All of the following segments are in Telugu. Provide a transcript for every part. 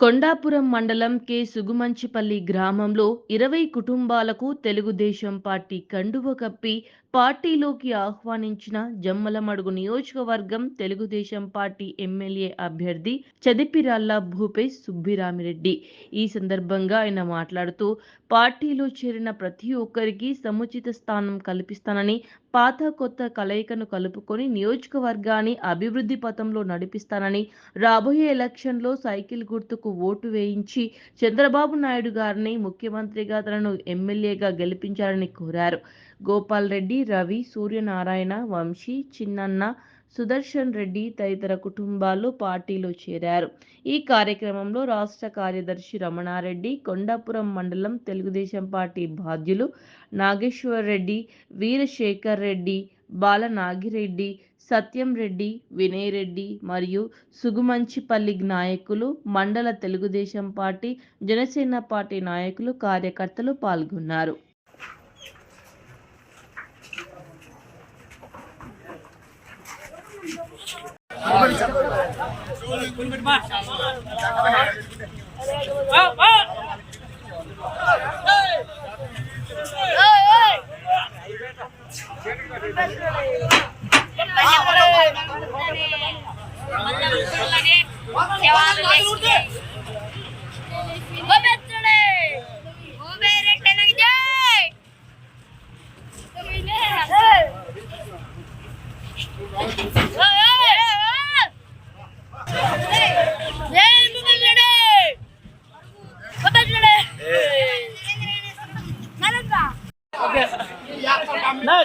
కొండాపురం మండలం కె. సుగుమంచిపల్లి గ్రామంలో ఇరవై కుటుంబాలకు తెలుగుదేశం పార్టీ కండువ కప్పి పార్టీలోకి ఆహ్వానించిన జమ్మలమడుగు నియోజకవర్గం తెలుగుదేశం పార్టీ ఎమ్మెల్యే అభ్యర్థి చదిపిరాళ్ళ భూపేష్ సుబ్బిరామిరెడ్డి. ఈ సందర్భంగా ఆయన మాట్లాడుతూ పార్టీలో చేరిన ప్రతి ఒక్కరికి సముచిత స్థానం కల్పిస్తానని పాత కొత్త కలయికను కలుపుకొని నియోజకవర్గాన్ని అభివృద్ధి పథంలో నడిపిస్తానని రాబోయే ఎలక్షన్లో సైకిల్ గుర్తుకు ఓటు వేయించి చంద్రబాబు నాయుడు గారిని ముఖ్యమంత్రిగా తనను ఎమ్మెల్యేగా గెలిపించాలని కోరారు. గోపాల్ రెడ్డి రవి సూర్యనారాయణ వంశీ చిన్నన్న సుదర్శన్ రెడ్డి తదితర కుటుంబాలు పార్టీలో చేరారు. ఈ కార్యక్రమంలో రాష్ట్ర కార్యదర్శి రమణారెడ్డి కొండాపురం మండలం తెలుగుదేశం పార్టీ బాధ్యులు నాగేశ్వర్ రెడ్డి వీరశేఖర్ రెడ్డి బాల నాగిరెడ్డి సత్యం రెడ్డి వినయ్ రెడ్డి మరియు సుగుమంచిపల్లి నాయకులు మండల తెలుగుదేశం పార్టీ జనసేన పార్టీ నాయకులు కార్యకర్తలు పాల్గొన్నారు. నా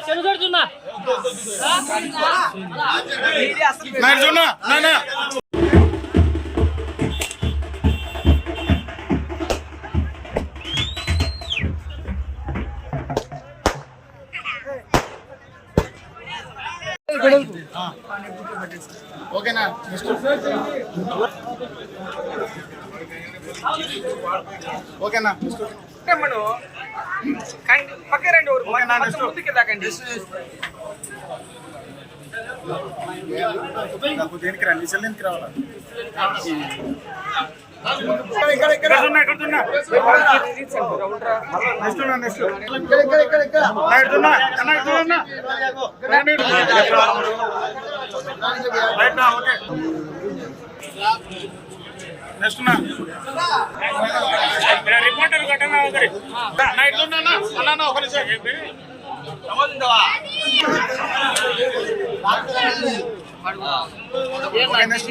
చెడుగడుతున్నా నాగార్జున నానా నా నెక్స్ట్ ఓకేనా? నెక్స్ట్ మనం కండి పక్క రండి ఓకేనా ముందుకి దాకండి నాకు దేనికి రండి రావాలా ఇక్కడ ఇక్కడ ఇక్కడ నెక్స్ట్ రిపోర్టర్ ఘటన ఒకరి నాయుడుతున్నా అన్నా ఓకే నెక్స్ట్